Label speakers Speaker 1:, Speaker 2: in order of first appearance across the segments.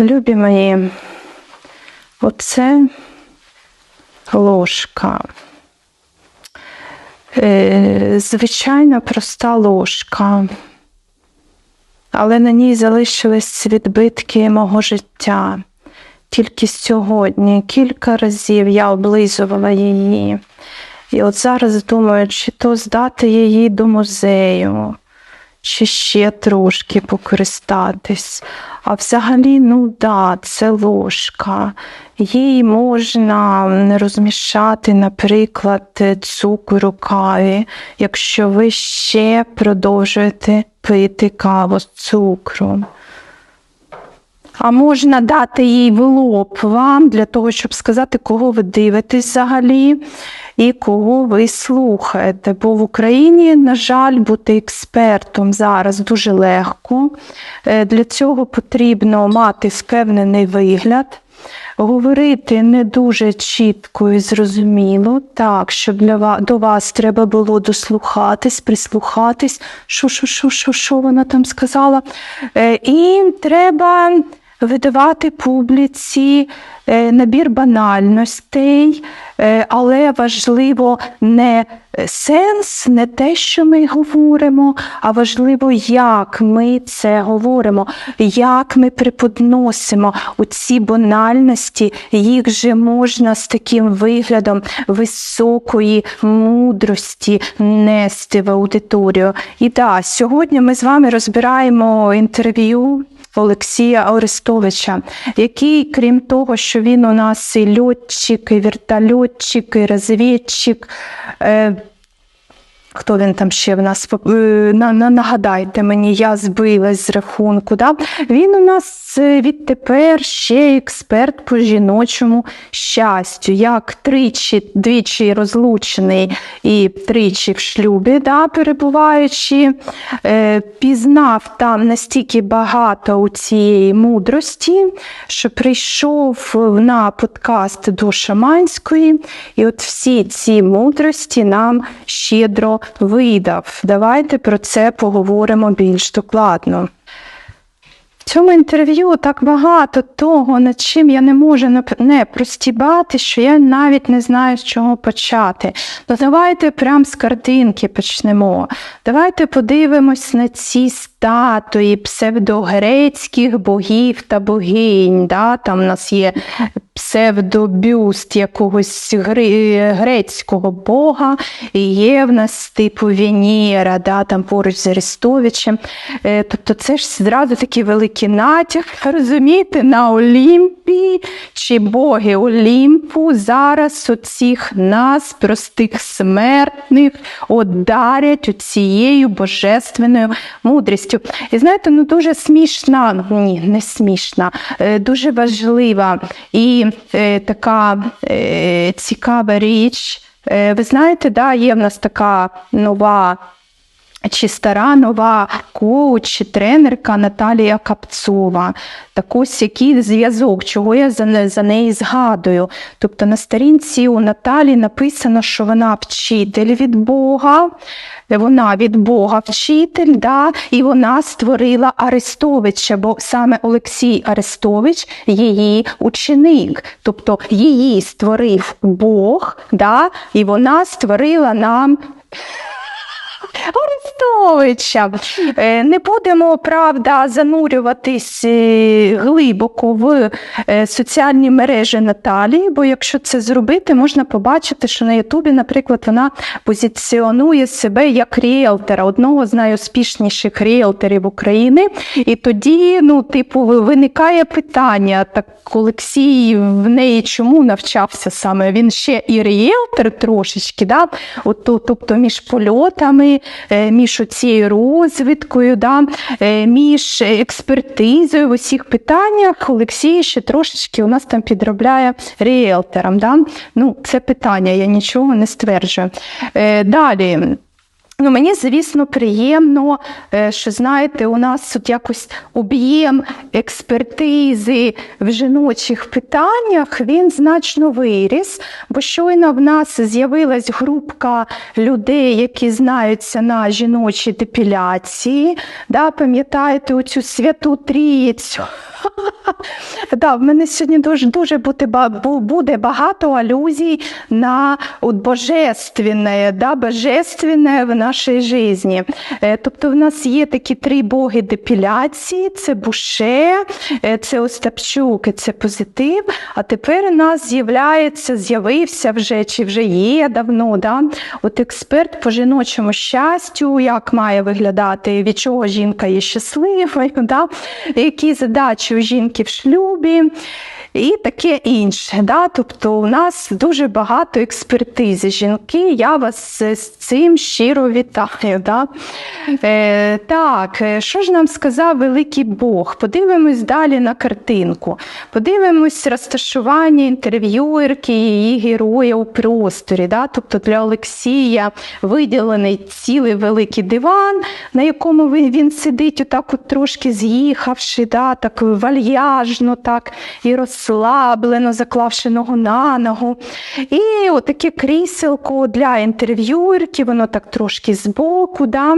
Speaker 1: Любі мої, оце ложка. Е, Звичайна проста ложка, але на ній залишились відбитки мого життя. Тільки сьогодні кілька разів я облизувала її. І от зараз думаю, чи то здати її до музею, чи ще трошки покористатись. А взагалі, ну да, це ложка. Їй можна розмішати, наприклад, цукор у каві, якщо ви ще продовжуєте пити каву з цукром. А можна дати їй в лоб вам для того, щоб сказати, кого ви дивитесь взагалі і кого ви слухаєте. Бо в Україні, на жаль, бути експертом зараз дуже легко. Е, Для цього потрібно мати впевнений вигляд. Говорити не дуже чітко і зрозуміло, так, щоб для вас, до вас треба було дослухатись, прислухатись, що, що, що, що, що вона там сказала. Е, І треба видавати публіці е, набір банальностей, е, але важливо не сенс, не те, що ми говоримо, а важливо, як ми це говоримо, як ми преподносимо у ці банальності, їх же можна з таким виглядом високої мудрості нести в аудиторію. І так, сьогодні ми з вами розбираємо інтерв'ю. Олексія Орестовича, який, крім того, що він у нас і льотчик, і вертольотчик, і розвідчик. Хто він там ще в нас е, на, на, нагадайте мені, я збилась з рахунку. Да? Він у нас е, відтепер ще експерт по жіночому щастю, як тричі, двічі розлучений і тричі в шлюбі, да, перебуваючи, е, пізнав там настільки багато у цієї мудрості, що прийшов на подкаст до Шаманської, і от всі ці мудрості нам щедро видав. Давайте про це поговоримо більш докладно. Цьому інтерв'ю так багато того, над чим я не можу не простібати, що я навіть не знаю, з чого почати. Ну, давайте прямо з картинки почнемо. Давайте подивимось на ці статуї псевдогрецьких богів та богинь. Да? Там у нас є псевдобюст якогось грецького бога, і є в нас типу Венера, да? там поруч з Арестовичем. Е, тобто це ж зразу такий великий натяг, розумієте, на Олімпії чи боги Олімпу зараз оцих нас, простих смертних, одарять цією божественною мудрістю. І знаєте, ну дуже смішна, ні, не смішна, дуже важлива і е, така е, цікава річ. Е, ви знаєте, да, є в нас така нова. Чи стара нова коуч, чи тренерка Наталія Капцова. Так ось який зв'язок, чого я за, за неї згадую. Тобто на сторінці у Наталі написано, що вона вчитель від Бога, вона від Бога вчитель, да, і вона створила Арестовича, бо саме Олексій Арестович її ученик. Тобто її створив Бог, да, і вона створила нам. Арестовича. Е, не будемо, правда, занурюватись е, глибоко в е, соціальні мережі Наталії, бо якщо це зробити, можна побачити, що на Ютубі, наприклад, вона позиціонує себе як ріелтера, одного з найуспішніших ріелтерів України. І тоді, ну, типу, виникає питання: так Олексій в неї чому навчався саме? Він ще і ріелтер трошечки, да? От, тобто між польотами. Е, між цією розвідкою, да, е, між експертизою в усіх питаннях Олексій ще трошечки у нас там підробляє ріелтером. Да? Ну, Це питання, я нічого не стверджую. Е, далі. Ну, Мені, звісно, приємно, е, що знаєте, у нас тут якось об'єм експертизи в жіночих питаннях він значно виріс, бо щойно в нас з'явилась групка людей, які знаються на жіночій депіляції. Да, Пам'ятаєте оцю святу трійцю? Да, в мене сьогодні дуже, дуже буде багато алюзій на божественне, да, божественне в нашій житті. Е, Тобто в нас є такі три боги депіляції: це Буше, е, це Остапчук, це позитив. А тепер у нас з'являється, з'явився вже чи вже є давно. Да? От експерт по жіночому щастю, як має виглядати, від чого жінка є щасливою, да? які задачі у жінки в шлюбі. І таке інше. Да? Тобто у нас дуже багато експертизи. Жінки, я вас з цим щиро вітаю. Да? Е, так, е, що ж нам сказав великий Бог? Подивимось далі на картинку. Подивимось розташування інтерв'юерки і її героя у просторі. Да? Тобто для Олексія виділений цілий великий диван, на якому він, сидить, отак от трошки з'їхавши, да? так вальяжно, так і розслаблено, заклавши ногу на ногу. І отаке кріселко для інтерв'юерки, воно так трошки збоку. Да?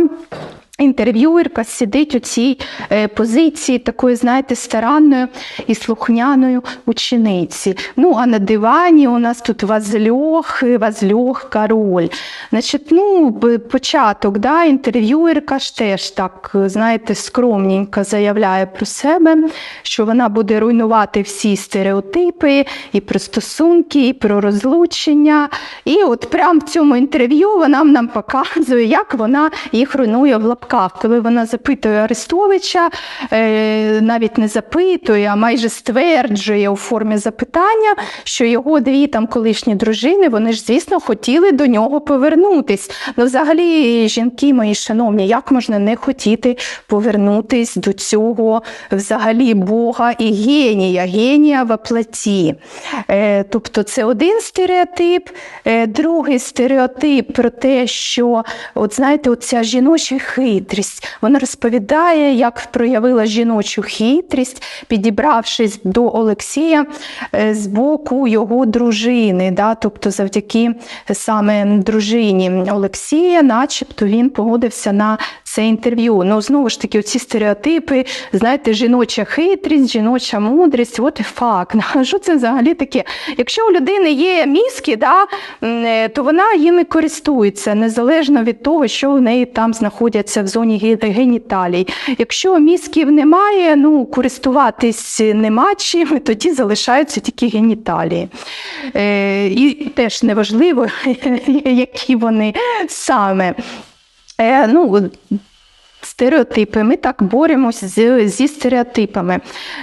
Speaker 1: Інтерв'юерка сидить у цій е, позиції такої, знаєте, старанної і слухняною учениці. Ну, а на дивані у нас тут вазльох, вазльох король. Значить, ну, початок, да, інтерв'юерка ж теж так, знаєте, скромненько заявляє про себе, що вона буде руйнувати всі стереотипи і про стосунки, і про розлучення. І от прямо в цьому інтерв'ю вона нам показує, як вона їх руйнує в лапках. Коли вона запитує Арестовича, е, навіть не запитує, а майже стверджує у формі запитання, що його дві там колишні дружини, вони ж, звісно, хотіли до нього повернутись. Ну, взагалі, жінки мої шановні, як можна не хотіти повернутись до цього взагалі Бога і генія, генія в оплаті. Е, тобто це один стереотип, е, другий стереотип про те, що от знаєте, оця жіноча хитрість, вона розповідає, як проявила жіночу хитрість, підібравшись до Олексія е, з боку його дружини. Да? Тобто, завдяки саме дружині Олексія, начебто він погодився на це інтерв'ю. Ну, знову ж таки, оці стереотипи, знаєте, жіноча хитрість, жіноча мудрість, от і факт. Що це взагалі таке? Якщо у людини є мізки, да, е, то вона їми користується, незалежно від того, що в неї там знаходяться в зоні геніталій. Якщо мізків немає, ну, користуватись нема чим, тоді залишаються тільки геніталії. Е, і теж неважливо, які вони саме. Е, ну, Стереотипи, ми так боремось з, зі стереотипами.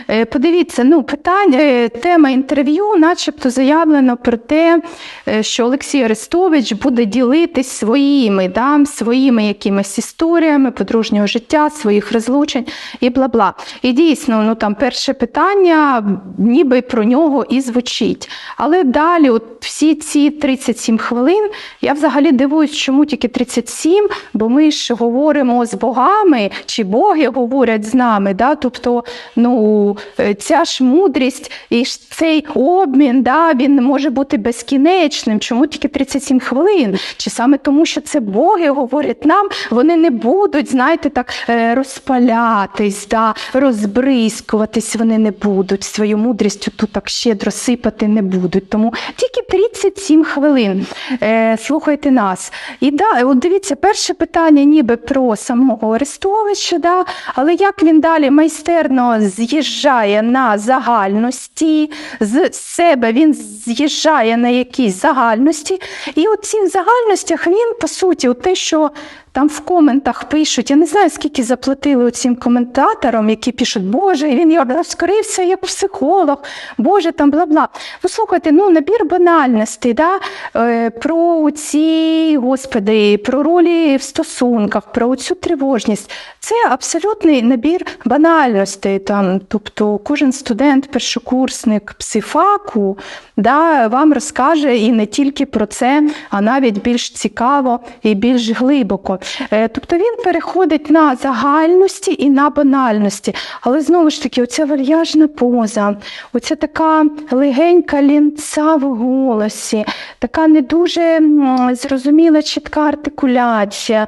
Speaker 1: Е, Подивіться, ну, питання, е, тема інтерв'ю, начебто заявлено про те, е, що Олексій Арестович буде ділитись своїми, да, своїми якимись історіями подружнього життя, своїх розлучень і бла-бла. І дійсно, ну там перше питання, ніби про нього і звучить. Але далі, от всі ці 37 хвилин, я взагалі дивуюсь, чому тільки 37, бо ми ж говоримо з богами, чи боги говорять з нами. Да? Тобто, ну, е, ця ж мудрість і ж цей обмін, да, він може бути безкінечним. Чому тільки 37 хвилин? Чи саме тому, що це боги говорять нам, вони не будуть, знаєте, так е, розпалятись, да, розбризкуватись вони не будуть, свою мудрістю тут так щедро сипати не будуть. Тому тільки 37 хвилин. Е, слухайте нас. І да, от дивіться, перше питання ніби про самого Арестовича, да, але як він далі майстерно з'їжджає на загальності, з себе? Він з'їжджає на якісь загальності, і у цих загальностях він, по суті, те, що там в коментах пишуть, я не знаю, скільки заплатили цим коментаторам, які пишуть, Боже, він я розкрився як психолог, Боже, там бла-бла. Ну, слухайте, ну набір банальностей, да? е, про ці, господи, про ролі в стосунках, про цю тривожність. Це абсолютний набір банальностей. Там, тобто кожен студент, першокурсник псифаку да, вам розкаже і не тільки про це, а навіть більш цікаво і більш глибоко. Е, Тобто він переходить на загальності і на банальності. Але знову ж таки, оця вальяжна поза, оця така легенька лінца в голосі, така не дуже зрозуміла чітка артикуляція.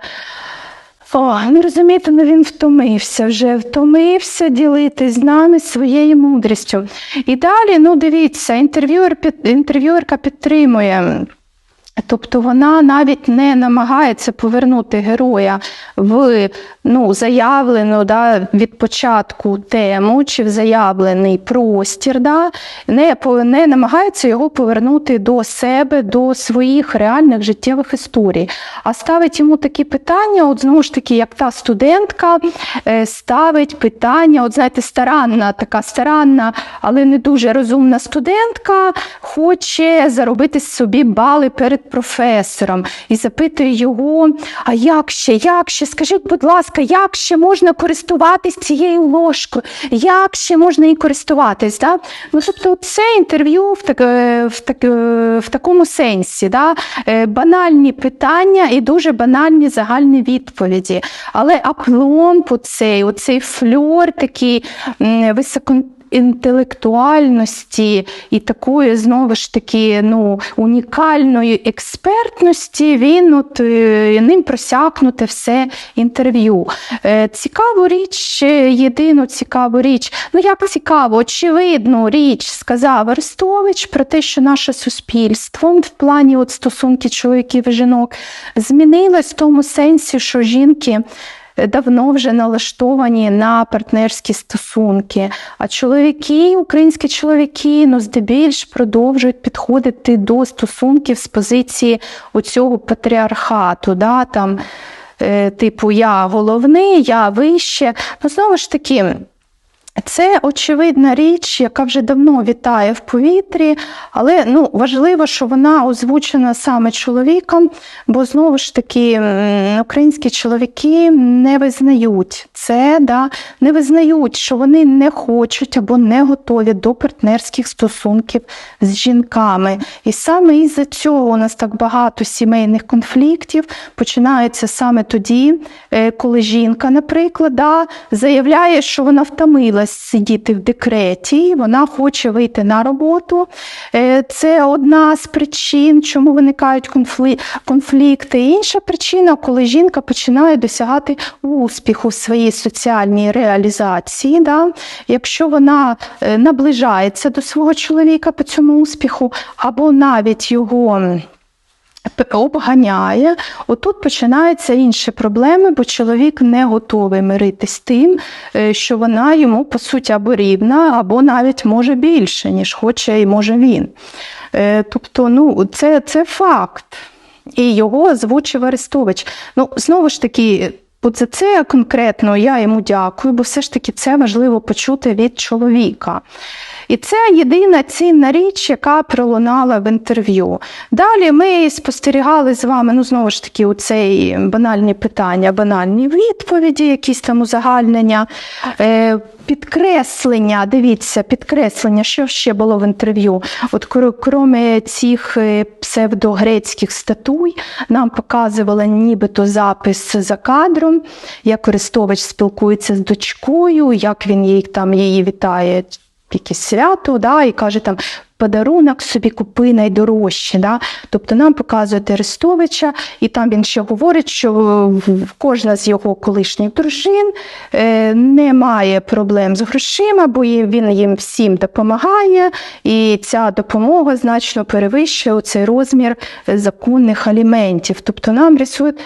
Speaker 1: О, ну розумієте, ну він втомився вже, втомився ділитись з нами своєю мудрістю. І далі, ну дивіться, інтерв'юер, інтерв'юерка підтримує. Тобто вона навіть не намагається повернути героя в ну, заявлену да, від початку тему чи в заявлений простір, да, не, не намагається його повернути до себе, до своїх реальних життєвих історій, а ставить йому такі питання, от знову ж таки, як та студентка е, ставить питання, от знаєте, старанна, така старанна, але не дуже розумна студентка, хоче заробити собі бали перед професором і запитує його: а як ще, як ще? Скажіть, будь ласка, як ще можна користуватись цією ложкою? Як ще можна їй користуватись? Да? Ну, тобто, це інтерв'ю в, так, в, так, в такому сенсі, да? Е, банальні питання і дуже банальні загальні відповіді. Але апломб, оцей, оцей фльор такий високо інтелектуальності і такої знову ж таки ну, унікальної експертності, він от, е, ним просякнуте все інтерв'ю. Е, Цікаву річ, єдину цікаву річ, ну як цікаво, очевидну річ сказав Арестович про те, що наше суспільство в плані от стосунки чоловіків і жінок змінилось в тому сенсі, що жінки давно вже налаштовані на партнерські стосунки. А чоловіки, українські чоловіки, ну здебільш продовжують підходити до стосунків з позиції оцього патріархату. Да, там, е, типу, я головний, я вище. Ну, знову ж таки. Це очевидна річ, яка вже давно вітає в повітрі, але ну, важливо, що вона озвучена саме чоловіком, бо знову ж таки українські чоловіки не визнають це, да, не визнають, що вони не хочуть або не готові до партнерських стосунків з жінками. І саме із-за цього у нас так багато сімейних конфліктів починаються саме тоді, е, коли жінка, наприклад, да, заявляє, що вона втомилась сидіти в декреті, вона хоче вийти на роботу. Е, Це одна з причин, чому виникають конфлікти. Інша причина, коли жінка починає досягати успіху в своїй соціальній реалізації. Да? Якщо вона е, наближається до свого чоловіка по цьому успіху, або навіть його. Обганяє, отут починаються інші проблеми, бо чоловік не готовий миритись з тим, е, що вона йому по суті або рівна, або навіть може більше, ніж хоче і може він. Е, Тобто, ну, це, це факт. І його озвучив Арестович. Ну, знову ж таки, от за це конкретно я йому дякую, бо все ж таки це важливо почути від чоловіка. І це єдина цінна річ, яка пролунала в інтерв'ю. Далі ми спостерігали з вами, ну знову ж таки, у цей банальні питання, банальні відповіді, якісь там узагальнення, е, підкреслення. Дивіться, підкреслення, що ще було в інтерв'ю. От крім цих е, псевдогрецьких статуй, нам показували нібито запис за кадром, як Користович спілкується з дочкою, як він їй там її вітає якесь свято, да, і каже там. Подарунок собі купи найдорожче. Да? Тобто нам показують Арестовича, і там він ще говорить, що в кожна з його колишніх дружин е, не має проблем з грошима, бо він їм всім допомагає, і ця допомога значно перевищує цей розмір е, законних аліментів. Тобто нам рисують.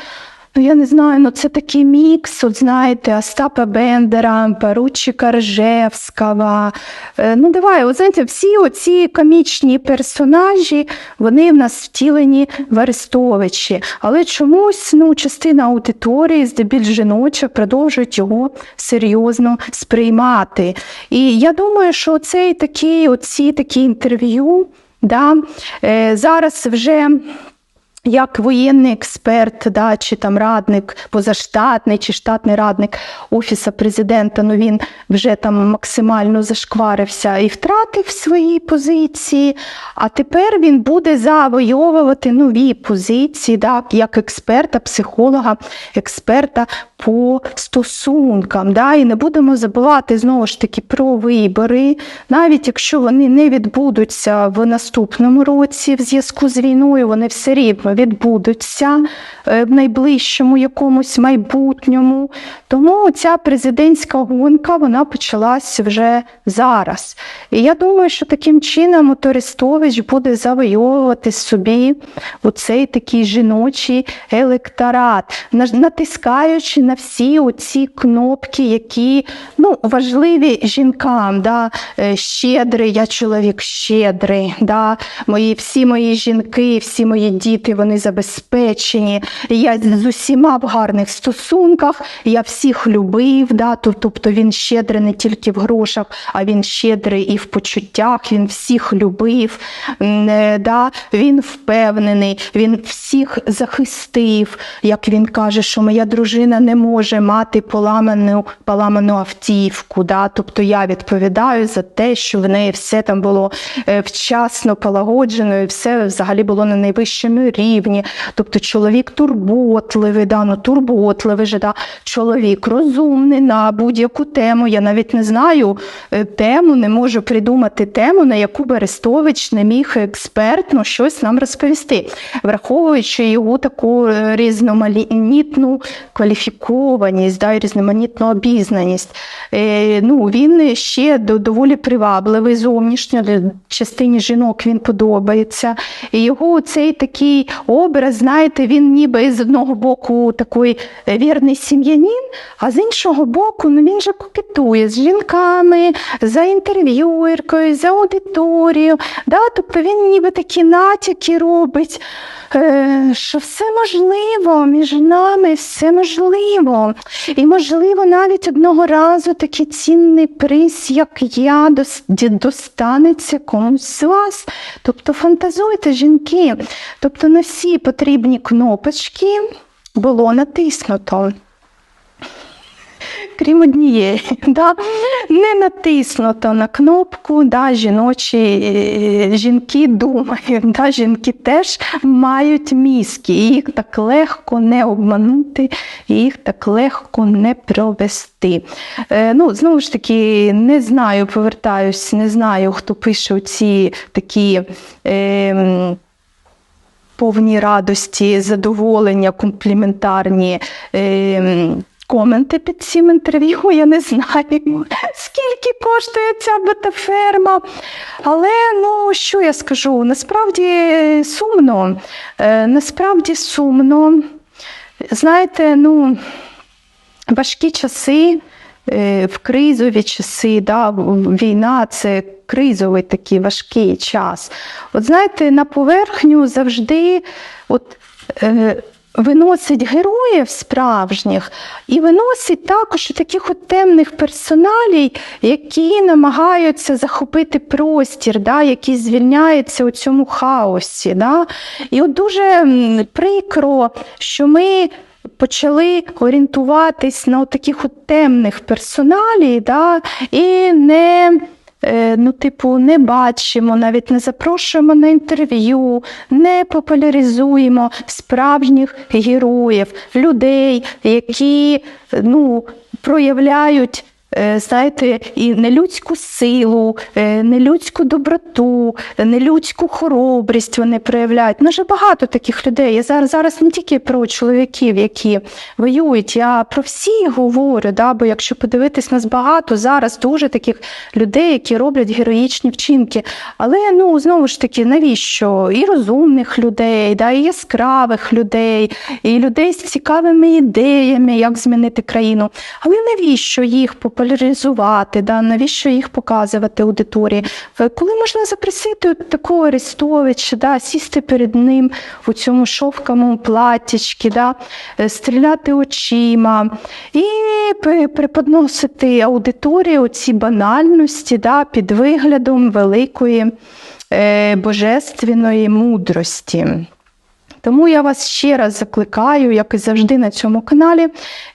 Speaker 1: Ну, я не знаю, ну це такий мікс, от знаєте, Остапа Бендера, Паручика Ржевського. Е, Ну, давай, от знаєте, всі оці комічні персонажі, вони в нас втілені в Арестовичі. Але чомусь ну, частина аудиторії, здебільш жіноча, продовжують його серйозно сприймати. І я думаю, що цей такий, оці такі інтерв'ю, да, е, зараз вже як воєнний експерт, да, чи там радник позаштатний, чи штатний радник Офісу президента, ну він вже там максимально зашкварився і втратив свої позиції. А тепер він буде завойовувати нові позиції, да, як експерта, психолога, експерта по стосункам. Да? І не будемо забувати знову ж таки про вибори, навіть якщо вони не відбудуться в наступному році в зв'язку з війною, вони все рівно відбудуться е, в найближчому якомусь майбутньому. Тому ця президентська гонка вона почалась вже зараз. І я думаю, що таким чином от буде завойовувати собі оцей такий жіночий електорат, натискаючи на всі оці кнопки, які ну, важливі жінкам. Да? Е, Щедрий, я чоловік щедрий. Да? Мої, всі мої жінки, всі мої діти вони забезпечені. Я з усіма в гарних стосунках, я всіх любив. Да? Тобто він щедрий не тільки в грошах, а він щедрий і в почуттях, він всіх любив, е, да? він впевнений, він всіх захистив. Як він каже, що моя дружина не може мати поламану, поламану автівку. Да? Тобто я відповідаю за те, що в неї все там було е, вчасно полагоджено, і все взагалі було на найвищому рівні. Тобто чоловік турботливий, да? ну, турботливий же, да? чоловік розумний на будь-яку тему. Я навіть не знаю е, тему, не можу придумати тему, на яку би Арестович не міг експертно щось нам розповісти, враховуючи його таку е, різноманітну кваліфікованість, да, і різноманітну обізнаність. Е, ну, він ще доволі привабливий зовнішньо, для частині жінок він подобається. І його цей такий образ, знаєте, він ніби з одного боку такий вірний сім'янин, а з іншого боку, ну він же кокетує з жінками, за інтерв'юеркою, за аудиторією. Да? Тобто він ніби такі натяки робить, е, що все можливо, між нами все можливо. І, можливо, навіть одного разу такий цінний приз, як я, достанеться комусь з вас. Тобто фантазуйте, жінки. Тобто на всі потрібні кнопочки було натиснуто. Крім однієї, да? не натиснуто на кнопку, да, жіночі е, жінки думають, да, жінки теж мають мізки, їх так легко не обманути, їх так легко не провести. Е, ну, знову ж таки, не знаю, повертаюсь, не знаю, хто пише ці такі. Е, повні радості, задоволення, компліментарні. Е, Коменти під цим інтерв'ю, я не знаю, скільки коштує ця ботаферма. Але ну що я скажу? Насправді сумно. Е, насправді сумно. Знаєте, ну, важкі часи, е, в кризові часи, да, війна це кризовий такий важкий час. От знаєте, на поверхню завжди от, е, виносить героїв справжніх і виносить також таких от темних персоналій, які намагаються захопити простір, да, які звільняються у цьому хаосі. Да. І от дуже прикро, що ми почали орієнтуватись на таких от темних персоналій, да, і не. Е, Ну, типу, не бачимо, навіть не запрошуємо на інтерв'ю, не популяризуємо справжніх героїв, людей, які ну, проявляють. Е, Знаєте, і нелюдську силу, е, нелюдську доброту, нелюдську хоробрість вони проявляють. Ну, вже багато таких людей. Я зараз, зараз не тільки про чоловіків, які воюють, я про всіх говорю. Да? Бо якщо подивитись нас багато зараз дуже таких людей, які роблять героїчні вчинки. Але ну знову ж таки, навіщо? І розумних людей, да? і яскравих людей, і людей з цікавими ідеями, як змінити країну. Але навіщо їх популяризувати? Да? Навіщо їх показувати аудиторії? Коли можна запросити такого Арестовича, да? сісти перед ним у цьому шовкому платтячці, да? е, стріляти очима і преподносити аудиторії оці банальності да? під виглядом великої е, божественної мудрості. Тому я вас ще раз закликаю, як і завжди на цьому каналі.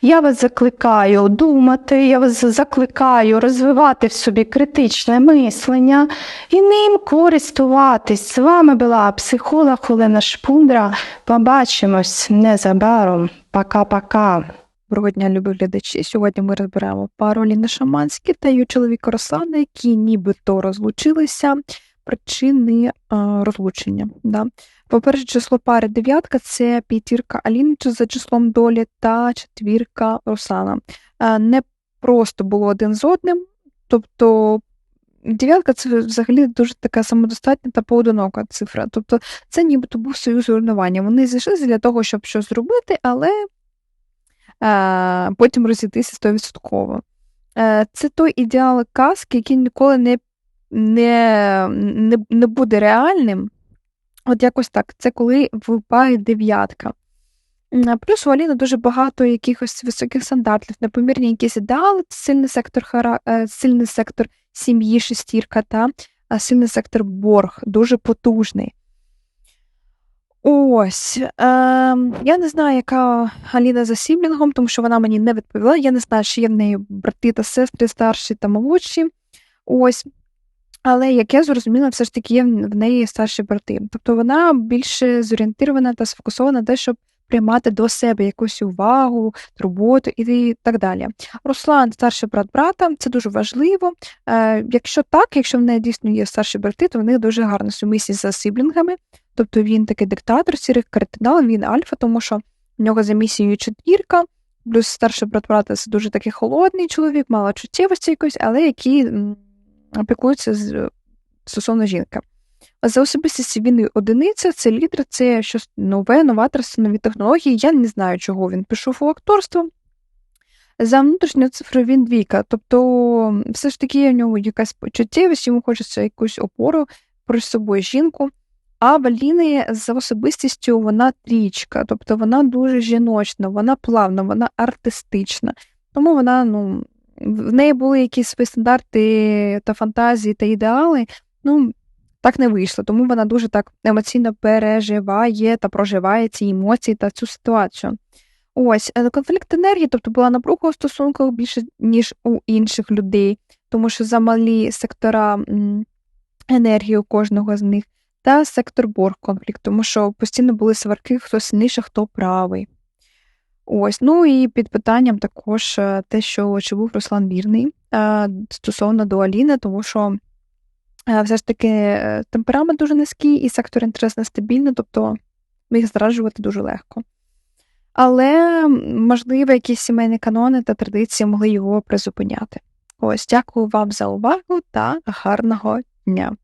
Speaker 1: Я вас закликаю думати, я вас закликаю розвивати в собі критичне мислення і ним користуватись. З вами була психолог Олена Шпундра. Побачимось незабаром. Пока-пока.
Speaker 2: Доброго дня, любі глядачі. Сьогодні ми розберемо пару Аліни Шаманські та її чоловіка Руслана, які нібито розлучилися. Причини е, розлучення. Да. По-перше, число пари дев'ятка це п'ятірка Аліни за числом долі та четвірка Руслана. Е, не просто було один з одним, тобто. Дев'ятка це взагалі дуже така самодостатня та поодинока цифра. Тобто це нібито був союз руйнування. Вони зійшлися для того, щоб щось зробити, але е, потім розійтися стовідсотково. Е, Це той ідеал казки, який ніколи не, не, не, не буде реальним. От якось так. Це коли випає дев'ятка. Плюс у Аліни дуже багато якихось високих стандартів, непомірні якісь ідеали, сильний сектор, хара... е, сильний сектор сім'ї, шестірка та сильний сектор борг, дуже потужний. Ось. Е, я не знаю, яка Аліна за сіблінгом, тому що вона мені не відповіла. Я не знаю, чи є в неї брати та сестри старші та молодші. Ось. Але як я зрозуміла, все ж таки є в неї старші брати. Тобто вона більше зорієнтована та сфокусована на те, щоб приймати до себе якусь увагу, турботу і так далі. Руслан, старший брат брата, це дуже важливо. Е, Якщо так, якщо в неї дійсно є старші брати, то в них дуже гарно сумісні за сиблінгами. Тобто він такий диктатор, сірий кардинал, він альфа, тому що в нього за місією четвірка, плюс старший брат брата це дуже такий холодний чоловік, мало чуттєвості якось, але який м, опікується з, стосовно жінки. За особистістю він одиниця, це лідер, це щось нове, новаторство, нові технології. Я не знаю, чого він пішов у акторство. За внутрішню цифру він двійка. Тобто, все ж таки, в нього якась почуттєвість, йому хочеться якусь опору про собою жінку. А в Аліни за особистістю вона трічка, тобто вона дуже жіночна, вона плавна, вона артистична. Тому вона, ну, в неї були якісь свої стандарти та фантазії та ідеали. Ну, так не вийшло, тому вона дуже так емоційно переживає та проживає ці емоції та цю ситуацію. Ось е, конфлікт енергії, тобто була напруга у стосунках більше, ніж у інших людей, тому що замалі сектора енергії у кожного з них, та сектор борг конфлікт, тому що постійно були сварки, хто сильніше, хто правий. Ось, ну і під питанням також е, те, що чи був Руслан вірний е, стосовно до Аліни, тому що е, все ж таки темперамент дуже низький і сектор інтерес нестабільний, тобто міг зраджувати дуже легко. Але, можливо, якісь сімейні канони та традиції могли його призупиняти. Ось, дякую вам за увагу та гарного дня.